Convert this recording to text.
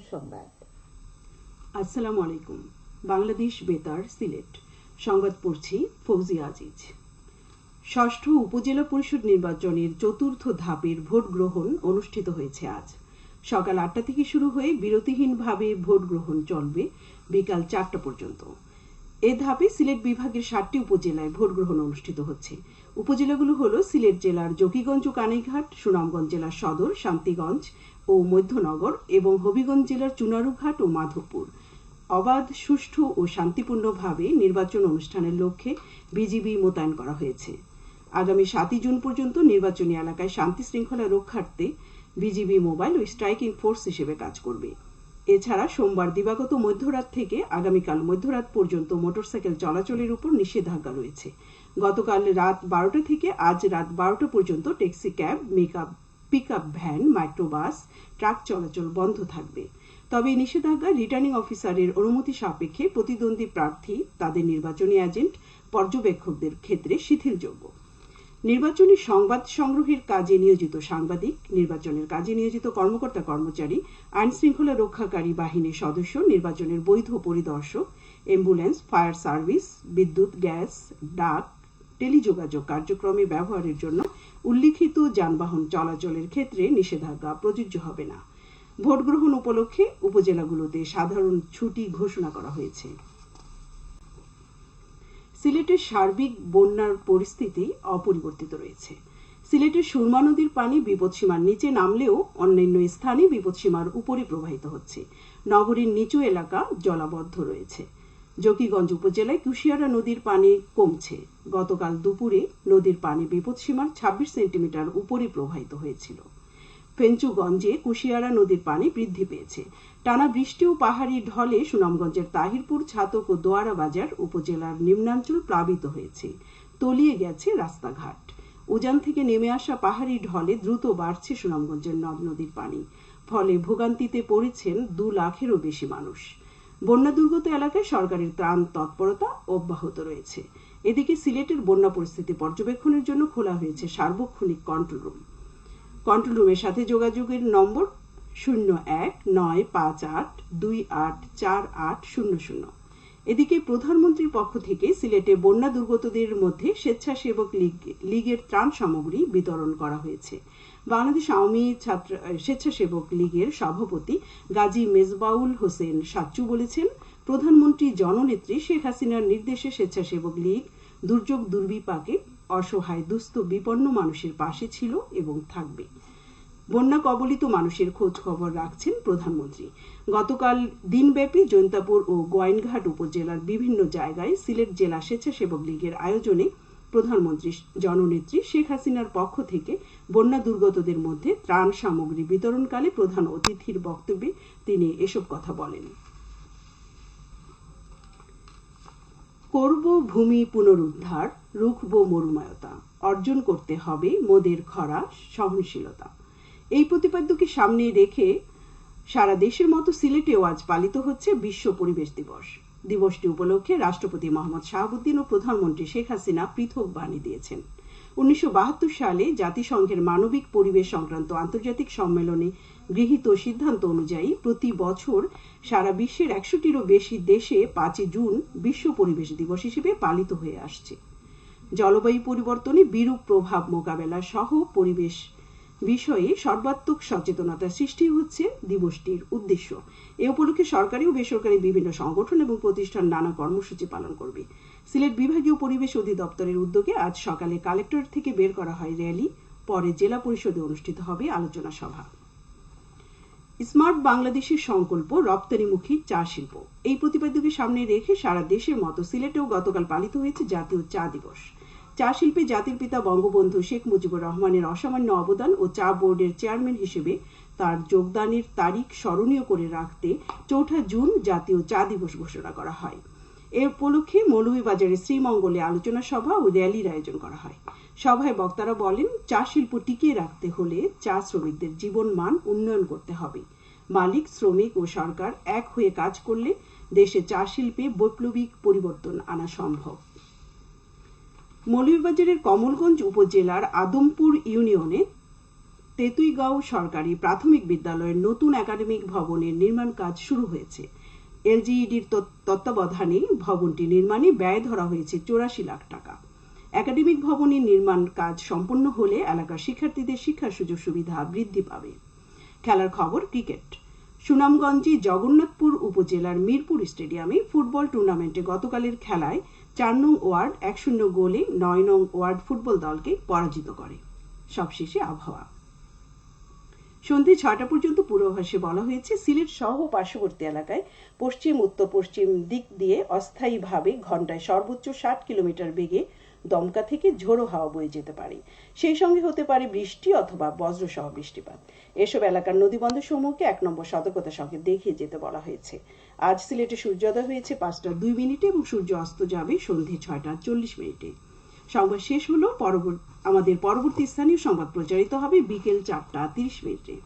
সংবাদ। আসসালামু আলাইকুম। বাংলাদেশ বেতার, সিলেট। সংবাদ পড়ছি ফৌজিয়া আজিজ। ষষ্ঠ উপজেলা পরিষদ নির্বাচনের চতুর্থ ধাপের ভোট গ্রহণ অনুষ্ঠিত হয়েছে আজ। সকাল আটটা থেকে শুরু হয়ে বিরতিহীনভাবে ভোট গ্রহণ চলবে বিকাল চারটা পর্যন্ত। এ ধাপে সিলেট বিভাগের সাতটি উপজেলায় ভোট গ্রহণ অনুষ্ঠিত হচ্ছে। উপজেলাগুলো হল সিলেট জেলার জকিগঞ্জ ও কানাইঘাট সুনামগঞ্জ জেলার সদর, শান্তিগঞ্জ ও মধ্যনগর এবং হবিগঞ্জ জেলার চুনারুঘাট ও মাধবপুর। অবাধ, সুষ্ঠু ও শান্তিপূর্ণভাবে নির্বাচন অনুষ্ঠানের লক্ষ্যে বিজিবি মোতায়েন করা হয়েছে। আগামী সাতই জুন পর্যন্ত নির্বাচনী এলাকায় শান্তি শৃঙ্খলা রক্ষার্থে বিজিবি মোবাইল ও স্ট্রাইকিং ফোর্স হিসেবে কাজ করবে। এছাড়া সোমবার দিবাগত মধ্যরাত থেকে আগামীকাল মধ্যরাত পর্যন্ত মোটরসাইকেল চলাচলের উপর নিষেধাজ্ঞা রয়েছে। গতকাল রাত বারোটা থেকে আজ রাত বারোটা পর্যন্ত taxi cab, makeup pick up van microbus truck চলাচল বন্ধ থাকবে। তবে এই নিষেধাজ্ঞা রিটার্নিং অফিসারের অনুমতি সাপেক্ষে প্রতিদ্বন্দ্বী প্রার্থী, তাদের নির্বাচনী এজেন্ট, পর্যবেক্ষকদের ক্ষেত্রে শিথিলযোগ্য। নির্বাচনী সংবাদ সংগ্রহের কাজে নিয়োজিত সাংবাদিক, নির্বাচনের কাজে নিয়োজিত কর্মকর্তা কর্মচারী আইন শৃঙ্খলা রক্ষাকারী বাহিনীর সদস্য, নির্বাচনের বৈধ পরিদর্শক, অ্যাম্বুলেন্স, ফায়ার সার্ভিস, বিদ্যুৎ, গ্যাস, ডাক, টেলিযোগাযোগ কার্যক্রমে ব্যবহারের জন্য উল্লিখিত যানবাহন চলাচলের ক্ষেত্রে নিষেধাজ্ঞা প্রযোজ্য হবে না। ভোট গ্রহণ উপলক্ষে উপজেলাগুলোতে সাধারণ ছুটি ঘোষণা করা হয়েছে। সিলেটের সার্বিক বন্যার পরিস্থিতি অপরিবর্তিত রয়েছে। সিলেটের সুরমা নদীর পানি বিপদসীমার নিচে নামলেও অন্যান্য স্থানে বিপদসীমার উপরে প্রবাহিত হচ্ছে। নগরীর নিচু এলাকা জলাবদ্ধ রয়েছে। জকিগঞ্জ উপজেলায় কুশিয়ারা নদীর পানি কমছে। গতকাল দুপুরে নদীর পানি বিপদসীমার ছাব্বিশ সেন্টিমিটার উপরে প্রবাহিত হয়েছিল। ফেঞ্চুগঞ্জে কুশিয়ারা নদীর পানি বৃদ্ধি পেয়েছে। টানা বৃষ্টি ও পাহাড়ি ঢলে সুনামগঞ্জের তাহিরপুর, ছাতক ও দোয়ারা বাজার উপজেলার নিম্নাঞ্চল প্লাবিত হয়েছে। তলিয়ে গেছে রাস্তাঘাট। উজান থেকে নেমে আসা পাহাড়ি ঢলে দ্রুত বাড়ছে সুনামগঞ্জের নদ নদীর পানি। ফলে ভোগান্তিতে পড়েছেন দু লাখেরও বেশি মানুষ। বন্যা দুর্গত এলাকায় সরকারের ত্রাণ তৎপরতা অব্যাহত রয়েছে। এদিকে সিলেটের বন্যা পরিস্থিতি পর্যবেক্ষণের জন্য খোলা হয়েছে সার্বক্ষণিক কন্ট্রোল রুম। কন্ট্রোল রুমের সাথে যোগাযোগের নম্বর শূন্য এক, নয়, পাঁচ, আট, দুই, আট, চার, আট, শূন্য শূন্য। এদিকে প্রধানমন্ত্রীর পক্ষ থেকে সিলেটে বন্যা দুর্গতদের মধ্যে স্বেচ্ছাসেবক লীগ, লীগের ত্রাণ সামগ্রী বিতরণ করা হয়েছে। বাংলাদেশ আওয়ামী ছাত্র স্বেচ্ছাসেবক লীগের সভাপতি গাজী মেজবাউল হোসেন সাচ্চু বলেছেন, প্রধানমন্ত্রী জননেত্রী শেখ হাসিনার নির্দেশে স্বেচ্ছাসেবক লীগ দুর্যোগ দুর্বিপাকে অসহায়, দুস্থ, বিপন্ন মানুষের পাশে ছিল এবং থাকবে। বন্যা কবলিত মানুষের খোঁজ খবর রাখছেন প্রধানমন্ত্রী। গতকাল দিনব্যাপী জৈন্তাপুর ও গোয়াইনঘাট উপজেলার বিভিন্ন জায়গায় সিলেট জেলা স্বেচ্ছাসেবক লীগের আয়োজনে প্রধানমন্ত্রী জননেত্রী শেখ হাসিনার পক্ষ থেকে বন্যা দুর্গতদের মধ্যে ত্রাণ সামগ্রী বিতরণকালে প্রধান অতিথির বক্তব্যে তিনি এসব কথা বলেন। করব ভূমি পুনরুদ্ধার, রুখব মরুমায়তা। অর্জন করতে হবে মোদের খরা, সহনশীলতা। এই প্রতিপাদ্যকে সামনে রেখে সারা দেশের মতো সিলেটেও আজ পালিত হচ্ছে বিশ্ব পরিবেশ দিবস। দিবসটি উপলক্ষে রাষ্ট্রপতি মোহাম্মদ শাহাবুদ্দিন ও প্রধানমন্ত্রী শেখ হাসিনা পৃথক বাণী দিয়েছেন। উনিশশো বাহাত্তর সালে জাতিসংঘের মানবিক পরিবেশ সংক্রান্ত আন্তর্জাতিক সম্মেলনে গৃহীত সিদ্ধান্ত অনুযায়ী প্রতি বছর সারা বিশ্বের একশোটিরও বেশি দেশে পাঁচই জুন বিশ্ব পরিবেশ দিবস হিসেবে পালিত হয়ে আসছে। জলবায়ু পরিবর্তনে বিরূপ প্রভাব মোকাবেলা সহ পরিবেশ বিষয়ে সর্বাত্মক সচেতনতা সৃষ্টি হচ্ছে দিবসটির উদ্দেশ্য। এ উপলক্ষে সরকারি ও বেসরকারি বিভিন্ন সংগঠন এবং প্রতিষ্ঠান নানা কর্মসূচি পালন করবে। সিলেট বিভাগীয় পরিবেশ অধিদপ্তরের উদ্যোগে আজ সকালে কালেক্টরেট থেকে বের করা হয় র্যালি, পরে জেলা পরিষদে অনুষ্ঠিত হবে আলোচনা সভা। স্মার্ট বাংলাদেশের সংকল্প, রপ্তানিমুখী চা শিল্প। এই প্রতিপাদ্যকে সামনে রেখে সারা দেশের মতো সিলেটেও গতকাল পালিত হয়েছে জাতীয় চা দিবস। চা শিল্পে জাতির পিতা বঙ্গবন্ধু শেখ মুজিবুর রহমানের অসামান্য অবদান ও চা বোর্ডের চেয়ারম্যান হিসেবে তার যোগদানের তারিখ স্মরণীয় করে রাখতে চৌঠা জুন জাতীয় চা দিবস ঘোষণা করা হয়। এ উপলক্ষে মৌলভীবাজারের শ্রীমঙ্গলে আলোচনা সভা ও র্যালির আয়োজন করা হয়। সভায় বক্তারা বলেন, চা শিল্প টিকিয়ে রাখতে হলে চা শ্রমিকদের জীবন মান উন্নয়ন করতে হবে। মালিক, শ্রমিক ও সরকার এক হয়ে কাজ করলে দেশে চা শিল্পে বৈপ্লবিক পরিবর্তন আনা সম্ভব। মৌলভীবাজারের কমলগঞ্জ উপজেলার আদমপুর ইউনিয়নে তেতুইগাঁও সরকারি প্রাথমিক বিদ্যালয়ের নতুন একাডেমিক ভবনের নির্মাণ কাজ শুরু হয়েছে। এলজিইডির তত্ত্বাবধানে ভবনটি নির্মাণে ব্যয় ধরা হয়েছে চৌরাশি লাখ টাকা। একাডেমিক ভবনের নির্মাণ কাজ সম্পন্ন হলে এলাকার শিক্ষার্থীদের শিক্ষার সুযোগ সুবিধা বৃদ্ধি পাবে। খেলার খবর ক্রিকেট। সুনামগঞ্জে জগন্নাথপুর উপজেলার মিরপুর স্টেডিয়ামে ফুটবল টুর্নামেন্টে গতকালের খেলায় চার নং ওয়ার্ড, এক শূন্য গোলে নয় নং ওয়ার্ড ফুটবল দলকে পরাজিত করে। সবশেষে আবহাওয়া। সন্ধে ছয়টা পর্যন্ত পূর্বাভাসে বলা হয়েছে, সিলেট সহ পার্শ্ববর্তী এলাকায় পশ্চিম উত্তর পশ্চিম দিক দিয়ে অস্থায়ীভাবে ঘন্টায় সর্বোচ্চ ষাট কিলোমিটার বেগে দমকা থেকে ঝোড়ো হাওয়া বয়ে যেতে পারে। সেই সঙ্গে হতে পারে বৃষ্টি অথবা বজ্রসহ বৃষ্টিপাত। এসব এলাকার নদীবন্দর সমূহকে এক নম্বর সতর্কতা সঙ্গে দেখিয়ে যেতে বলা হয়েছে। আজ সিলেটে সূর্যোদয় হয়েছে পাঁচটা দুই মিনিটে এবং সূর্য অস্ত যাবে সন্ধে ছয়টা চল্লিশ মিনিটে। সংবাদ শেষ হলো পরবর্তী আমাদের পরবর্তী স্থানীয় সংবাদ প্রচারিত হবে বিকেল চারটা তিরিশ মিনিটে।